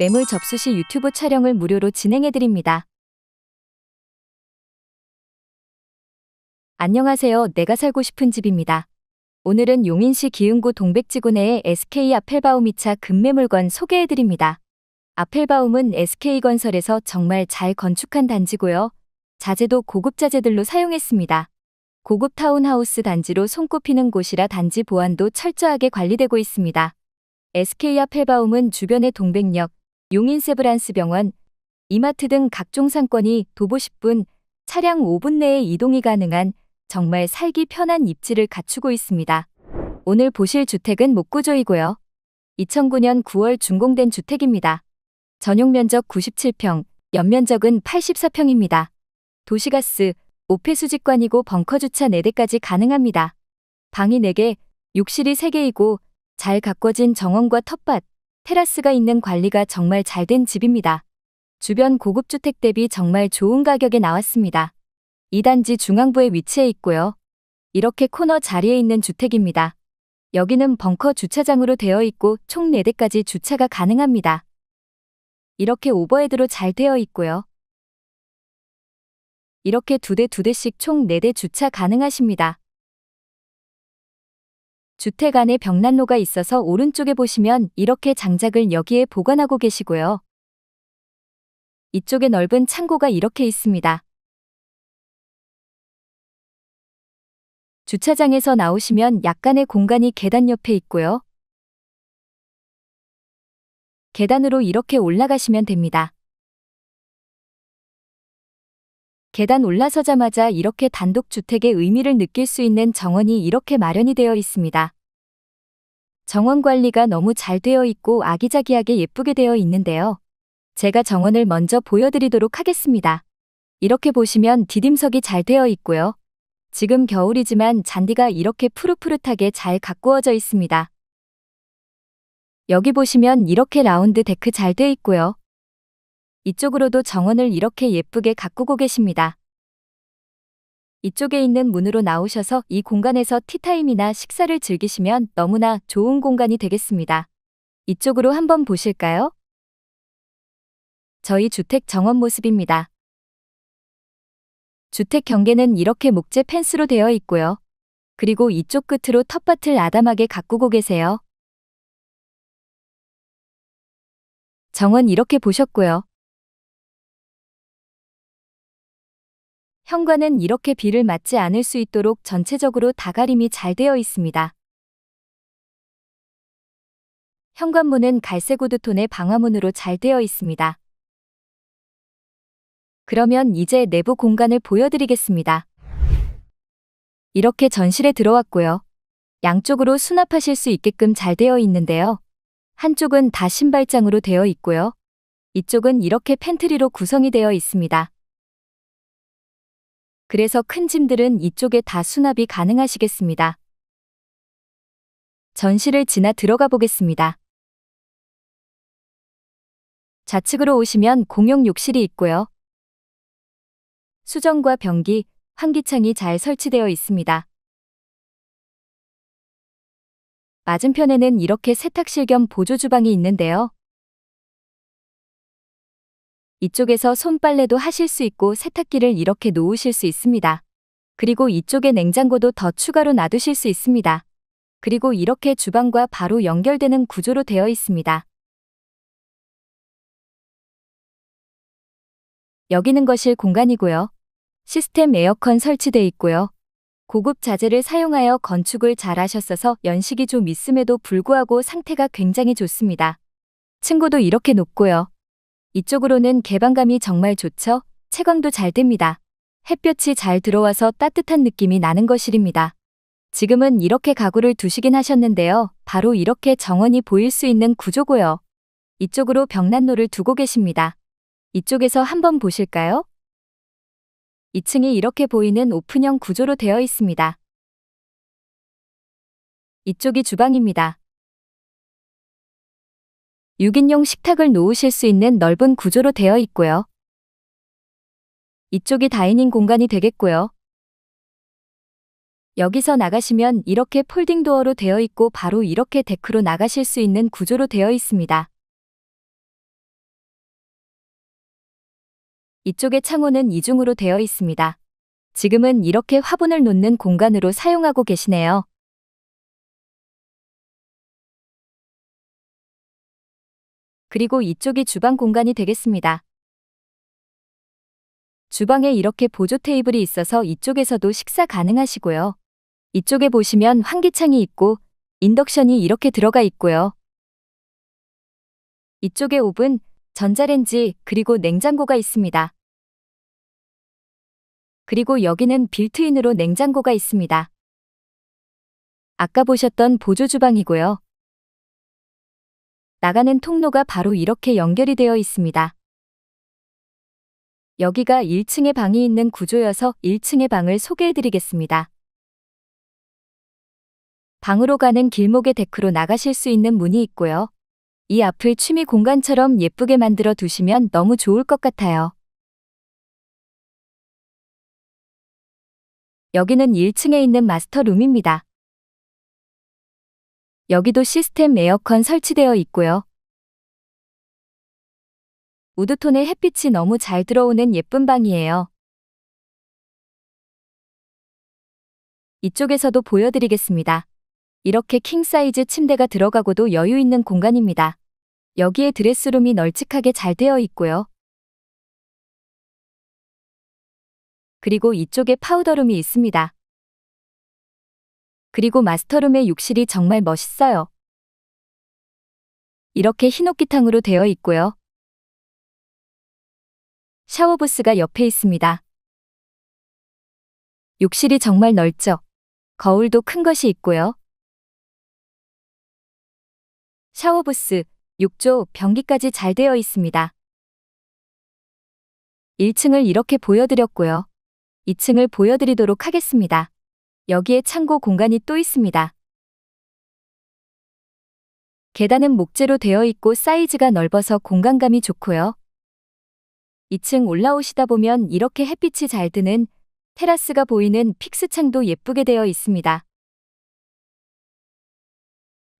매물 접수 시 유튜브 촬영을 무료로 진행해드립니다. 안녕하세요. 내가 살고 싶은 집입니다. 오늘은 용인시 기흥구 동백지구 내의 SK 아펠바움 2차 급매물건 소개해드립니다. 아펠바움은 SK건설에서 정말 잘 건축한 단지고요. 자재도 고급 자재들로 사용했습니다. 고급 타운하우스 단지로 손꼽히는 곳이라 단지 보안도 철저하게 관리되고 있습니다. SK 아펠바움은 주변의 동백역, 용인 세브란스 병원, 이마트 등 각종 상권이 도보 10분, 차량 5분 내에 이동이 가능한 정말 살기 편한 입지를 갖추고 있습니다. 오늘 보실 주택은 목구조이고요. 2009년 9월 준공된 주택입니다. 전용 면적 97평, 연면적은 84평입니다. 도시가스, 오폐수직관이고 벙커 주차 4대까지 가능합니다. 방이 4개, 욕실이 3개이고 잘 가꿔진 정원과 텃밭, 테라스가 있는 관리가 정말 잘 된 집입니다. 주변 고급 주택 대비 정말 좋은 가격에 나왔습니다. 이 단지 중앙부에 위치해 있고요. 이렇게 코너 자리에 있는 주택입니다. 여기는 벙커 주차장으로 되어 있고 총 4대까지 주차가 가능합니다. 이렇게 오버헤드로 잘 되어 있고요. 이렇게 두 대 두 대씩 총 4대 주차 가능하십니다. 주택 안에 벽난로가 있어서 오른쪽에 보시면 이렇게 장작을 여기에 보관하고 계시고요. 이쪽에 넓은 창고가 이렇게 있습니다. 주차장에서 나오시면 약간의 공간이 계단 옆에 있고요. 계단으로 이렇게 올라가시면 됩니다. 계단 올라서자마자 이렇게 단독주택의 의미를 느낄 수 있는 정원이 이렇게 마련이 되어 있습니다. 정원 관리가 너무 잘 되어 있고 아기자기하게 예쁘게 되어 있는데요. 제가 정원을 먼저 보여드리도록 하겠습니다. 이렇게 보시면 디딤석이 잘 되어 있고요. 지금 겨울이지만 잔디가 이렇게 푸릇푸릇하게 잘 가꾸어져 있습니다. 여기 보시면 이렇게 라운드 데크 잘 되어 있고요. 이쪽으로도 정원을 이렇게 예쁘게 가꾸고 계십니다. 이쪽에 있는 문으로 나오셔서 이 공간에서 티타임이나 식사를 즐기시면 너무나 좋은 공간이 되겠습니다. 이쪽으로 한번 보실까요? 저희 주택 정원 모습입니다. 주택 경계는 이렇게 목재 펜스로 되어 있고요. 그리고 이쪽 끝으로 텃밭을 아담하게 가꾸고 계세요. 정원 이렇게 보셨고요. 현관은 이렇게 비를 맞지 않을 수 있도록 전체적으로 다가림이 잘 되어 있습니다. 현관문은 갈색 우드톤의 방화문으로 잘 되어 있습니다. 그러면 이제 내부 공간을 보여드리겠습니다. 이렇게 전실에 들어왔고요. 양쪽으로 수납하실 수 있게끔 잘 되어 있는데요. 한쪽은 다 신발장으로 되어 있고요. 이쪽은 이렇게 팬트리로 구성이 되어 있습니다. 그래서 큰 짐들은 이쪽에 다 수납이 가능하시겠습니다. 전실을 지나 들어가 보겠습니다. 좌측으로 오시면 공용 욕실이 있고요. 수정과 변기, 환기창이 잘 설치되어 있습니다. 맞은편에는 이렇게 세탁실 겸 보조 주방이 있는데요. 이쪽에서 손빨래도 하실 수 있고 세탁기를 이렇게 놓으실 수 있습니다. 그리고 이쪽에 냉장고도 더 추가로 놔두실 수 있습니다. 그리고 이렇게 주방과 바로 연결되는 구조로 되어 있습니다. 여기는 거실 공간이고요. 시스템 에어컨 설치돼 있고요. 고급 자재를 사용하여 건축을 잘 하셨어서 연식이 좀 있음에도 불구하고 상태가 굉장히 좋습니다. 층고도 이렇게 높고요. 이쪽으로는 개방감이 정말 좋죠? 채광도 잘 됩니다. 햇볕이 잘 들어와서 따뜻한 느낌이 나는 거실입니다. 지금은 이렇게 가구를 두시긴 하셨는데요. 바로 이렇게 정원이 보일 수 있는 구조고요. 이쪽으로 벽난로를 두고 계십니다. 이쪽에서 한번 보실까요? 2층이 이렇게 보이는 오픈형 구조로 되어 있습니다. 이쪽이 주방입니다. 6인용 식탁을 놓으실 수 있는 넓은 구조로 되어 있고요. 이쪽이 다이닝 공간이 되겠고요. 여기서 나가시면 이렇게 폴딩 도어로 되어 있고 바로 이렇게 데크로 나가실 수 있는 구조로 되어 있습니다. 이쪽의 창호는 이중으로 되어 있습니다. 지금은 이렇게 화분을 놓는 공간으로 사용하고 계시네요. 그리고 이쪽이 주방 공간이 되겠습니다. 주방에 이렇게 보조 테이블이 있어서 이쪽에서도 식사 가능하시고요. 이쪽에 보시면 환기창이 있고 인덕션이 이렇게 들어가 있고요. 이쪽에 오븐, 전자레인지, 그리고 냉장고가 있습니다. 그리고 여기는 빌트인으로 냉장고가 있습니다. 아까 보셨던 보조 주방이고요. 나가는 통로가 바로 이렇게 연결이 되어 있습니다. 여기가 1층에 방이 있는 구조여서 1층의 방을 소개해 드리겠습니다. 방으로 가는 길목에 데크로 나가실 수 있는 문이 있고요. 이 앞을 취미 공간처럼 예쁘게 만들어 두시면 너무 좋을 것 같아요. 여기는 1층에 있는 마스터룸입니다. 여기도 시스템 에어컨 설치되어 있고요. 우드톤의 햇빛이 너무 잘 들어오는 예쁜 방이에요. 이쪽에서도 보여드리겠습니다. 이렇게 킹 사이즈 침대가 들어가고도 여유 있는 공간입니다. 여기에 드레스룸이 널찍하게 잘 되어 있고요. 그리고 이쪽에 파우더룸이 있습니다. 그리고 마스터룸의 욕실이 정말 멋있어요. 이렇게 흰옥기탕으로 되어 있고요. 샤워부스가 옆에 있습니다. 욕실이 정말 넓죠? 거울도 큰 것이 있고요. 샤워부스, 욕조, 변기까지 잘 되어 있습니다. 1층을 이렇게 보여드렸고요. 2층을 보여드리도록 하겠습니다. 여기에 창고 공간이 또 있습니다. 계단은 목재로 되어 있고 사이즈가 넓어서 공간감이 좋고요. 2층 올라오시다 보면 이렇게 햇빛이 잘 드는 테라스가 보이는 픽스창도 예쁘게 되어 있습니다.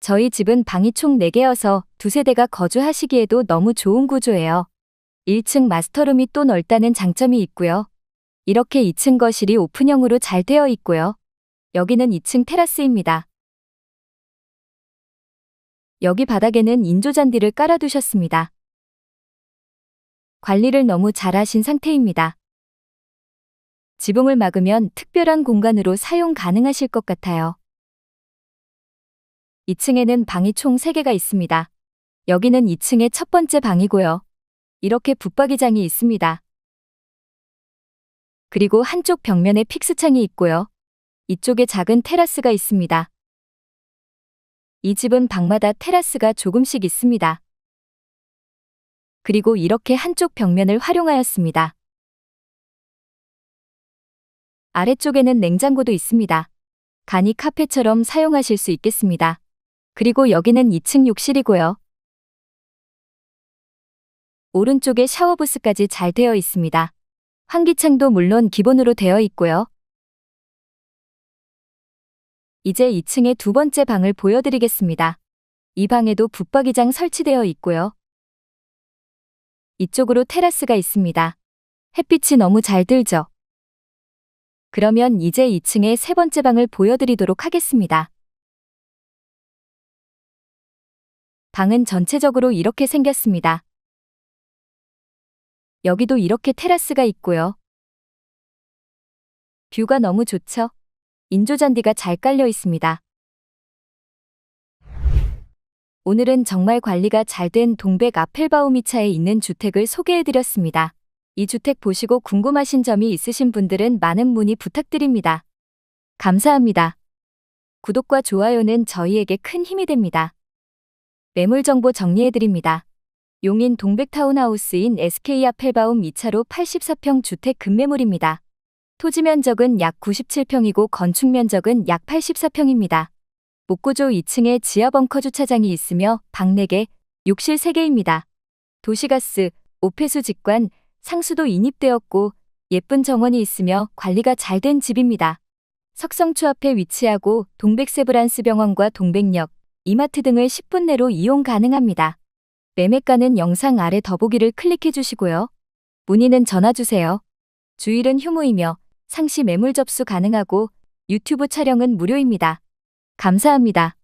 저희 집은 방이 총 4개여서 두세 대가 거주하시기에도 너무 좋은 구조예요. 1층 마스터룸이 또 넓다는 장점이 있고요. 이렇게 2층 거실이 오픈형으로 잘 되어 있고요. 여기는 2층 테라스입니다. 여기 바닥에는 인조잔디를 깔아두셨습니다. 관리를 너무 잘하신 상태입니다. 지붕을 막으면 특별한 공간으로 사용 가능하실 것 같아요. 2층에는 방이 총 3개가 있습니다. 여기는 2층의 첫 번째 방이고요. 이렇게 붙박이장이 있습니다. 그리고 한쪽 벽면에 픽스창이 있고요. 이쪽에 작은 테라스가 있습니다. 이 집은 방마다 테라스가 조금씩 있습니다. 그리고 이렇게 한쪽 벽면을 활용하였습니다. 아래쪽에는 냉장고도 있습니다. 간이 카페처럼 사용하실 수 있겠습니다. 그리고 여기는 2층 욕실이고요. 오른쪽에 샤워부스까지 잘 되어 있습니다. 환기창도 물론 기본으로 되어 있고요. 이제 2층의 두 번째 방을 보여드리겠습니다. 이 방에도 붙박이장 설치되어 있고요. 이쪽으로 테라스가 있습니다. 햇빛이 너무 잘 들죠? 그러면 이제 2층의 세 번째 방을 보여드리도록 하겠습니다. 방은 전체적으로 이렇게 생겼습니다. 여기도 이렇게 테라스가 있고요. 뷰가 너무 좋죠? 인조잔디가 잘 깔려 있습니다. 오늘은 정말 관리가 잘 된 동백 아펠바우미차에 있는 주택을 소개해드렸습니다. 이 주택 보시고 궁금하신 점이 있으신 분들은 많은 문의 부탁드립니다. 감사합니다. 구독과 좋아요는 저희에게 큰 힘이 됩니다. 매물 정보 정리해드립니다. 용인 동백 타운하우스인 SK 아펠바움 2차로 84평 주택 급매물입니다. 토지 면적은 약 97평이고 건축 면적은 약 84평입니다. 목구조 2층에 지하 벙커 주차장이 있으며 방 4개, 욕실 3개입니다. 도시가스, 오폐수 직관, 상수도 인입되었고 예쁜 정원이 있으며 관리가 잘 된 집입니다. 석성초 앞에 위치하고 동백세브란스 병원과 동백역, 이마트 등을 10분 내로 이용 가능합니다. 매매가는 영상 아래 더보기를 클릭해 주시고요. 문의는 전화 주세요. 주일은 휴무이며 상시 매물 접수 가능하고 유튜브 촬영은 무료입니다. 감사합니다.